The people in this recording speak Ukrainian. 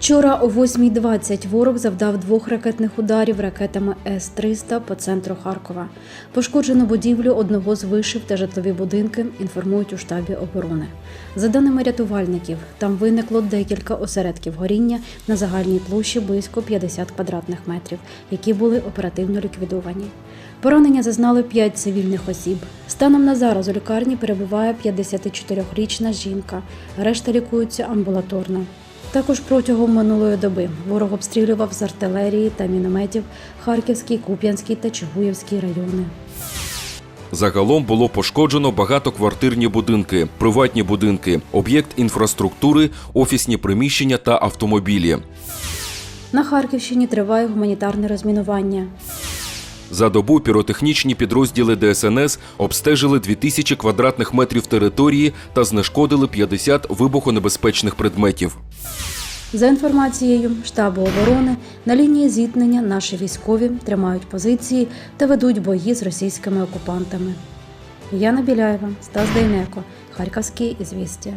Вчора о 8.20 ворог завдав двох ракетних ударів ракетами С-300 по центру Харкова. Пошкоджено будівлю одного з вишив та житлові будинки, інформують у штабі оборони. За даними рятувальників, там виникло декілька осередків горіння на загальній площі близько 50 квадратних метрів, які були оперативно ліквідовані. Поранення зазнали 5 цивільних осіб. Станом на зараз у лікарні перебуває 54-річна жінка. Решта лікуються амбулаторно. Також протягом минулої доби ворог обстрілював з артилерії та мінометів Харківський, Куп'янський та Чигуївський райони. Загалом було пошкоджено багатоквартирні будинки, приватні будинки, об'єкт інфраструктури, офісні приміщення та автомобілі. На Харківщині триває гуманітарне розмінування. За добу піротехнічні підрозділи ДСНС обстежили 2000 квадратних метрів території та знешкодили 50 вибухонебезпечних предметів. За інформацією штабу оборони, на лінії зіткнення наші військові тримають позиції та ведуть бої з російськими окупантами. Яна Біляєва, Стас Дейнеко, Харківські ізвістія.